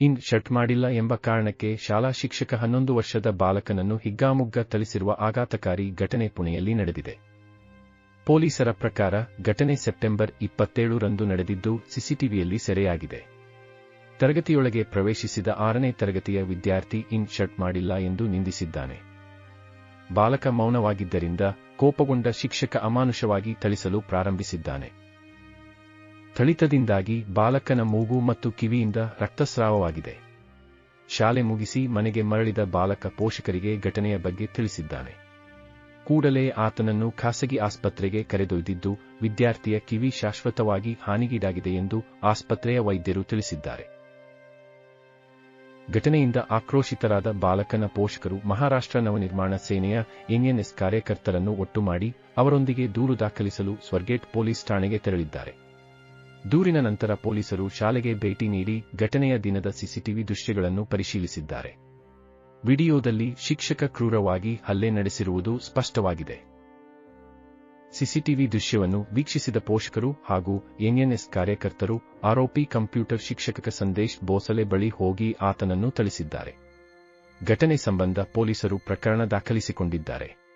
In shirt ಮಾಡಿಲ್ಲ ಎಂಬ ಕಾರಣಕ್ಕೆ ಶಾಲಾ ಶಿಕ್ಷಕ ಹನ್ನೊಂದು ವರ್ಷದ ಬಾಲಕನನ್ನು ಹಿಗ್ಗಾಮುಗ್ಗ ಥಳಿಸಿರುವ ಆಘಾತಕಾರಿ ಘಟನೆ ಪುಣೆಯಲ್ಲಿ ನಡೆದಿದೆ. ಪೊಲೀಸರ ಪ್ರಕಾರ ಘಟನೆ ಸೆಪ್ಟೆಂಬರ್ ಇಪ್ಪತ್ತೇಳು ರಂದು ನಡೆದಿದ್ದು ಸಿಸಿಟಿವಿಯಲ್ಲಿ ಸೆರೆಯಾಗಿದೆ. ತರಗತಿಯೊಳಗೆ ಪ್ರವೇಶಿಸಿದ ಆರನೇ ತರಗತಿಯ ವಿದ್ಯಾರ್ಥಿ ಇನ್ ಶರ್ಟ್ ಮಾಡಿಲ್ಲ ಎಂದು ನಿಂದಿಸಿದ್ದಾನೆ. ಬಾಲಕ ಮೌನವಾಗಿದ್ದರಿಂದ ಕೋಪಗೊಂಡ ಶಿಕ್ಷಕ ಅಮಾನುಷವಾಗಿ ಥಳಿಸಲು ಪ್ರಾರಂಭಿಸಿದ್ದಾನೆ. ಥಳಿತದಿಂದಾಗಿ ಬಾಲಕನ ಮೂಗು ಮತ್ತು ಕಿವಿಯಿಂದ ರಕ್ತಸ್ರಾವವಾಗಿದೆ. ಶಾಲೆ ಮುಗಿಸಿ ಮನೆಗೆ ಮರಳಿದ ಬಾಲಕ ಪೋಷಕರಿಗೆ ಘಟನೆಯ ಬಗ್ಗೆ ತಿಳಿಸಿದ್ದಾನೆ. ಕೂಡಲೇ ಆತನನ್ನು ಖಾಸಗಿ ಆಸ್ಪತ್ರೆಗೆ ಕರೆದೊಯ್ದಿದ್ದು, ವಿದ್ಯಾರ್ಥಿಯ ಕಿವಿ ಶಾಶ್ವತವಾಗಿ ಹಾನಿಗೀಡಾಗಿದೆ ಎಂದು ಆಸ್ಪತ್ರೆಯ ವೈದ್ಯರು ತಿಳಿಸಿದ್ದಾರೆ. ಘಟನೆಯಿಂದ ಆಕ್ರೋಶಿತರಾದ ಬಾಲಕನ ಪೋಷಕರು ಮಹಾರಾಷ್ಟ್ರ ನವನಿರ್ಮಾಣ ಸೇನೆಯ ಎನ್ಎನ್ಎಸ್ ಕಾರ್ಯಕರ್ತರನ್ನು ಒಟ್ಟು ಮಾಡಿ ಅವರೊಂದಿಗೆ ದೂರು ದಾಖಲಿಸಲು ಸ್ವರ್ಗೇಟ್ ಪೊಲೀಸ್ ಠಾಣೆಗೆ ತೆರಳಿದ್ದಾರೆ. ದೂರಿನ ನಂತರ ಪೊಲೀಸರು ಶಾಲೆಗೆ ಭೇಟಿ ನೀಡಿ ಘಟನೆಯ ದಿನದ ಸಿಸಿಟಿವಿ ದೃಶ್ಯಗಳನ್ನು ಪರಿಶೀಲಿಸಿದ್ದಾರೆ. ವಿಡಿಯೋದಲ್ಲಿ ಶಿಕ್ಷಕ ಕ್ರೂರವಾಗಿ ಹಲ್ಲೆ ನಡೆಸಿರುವುದು ಸ್ಪಷ್ಟವಾಗಿದೆ. ಸಿಸಿಟಿವಿ ದೃಶ್ಯವನ್ನು ವೀಕ್ಷಿಸಿದ ಪೋಷಕರು ಹಾಗೂ ಎನ್ಎನ್ಎಸ್ ಕಾರ್ಯಕರ್ತರು ಆರೋಪಿ ಕಂಪ್ಯೂಟರ್ ಶಿಕ್ಷಕ ಸಂದೇಶ್ ಬೋಸಲೆ ಬಳಿ ಹೋಗಿ ಆತನನ್ನು ಥಳಿಸಿದ್ದಾರೆ. ಘಟನೆ ಸಂಬಂಧ ಪೊಲೀಸರು ಪ್ರಕರಣ ದಾಖಲಿಸಿಕೊಂಡಿದ್ದಾರೆ.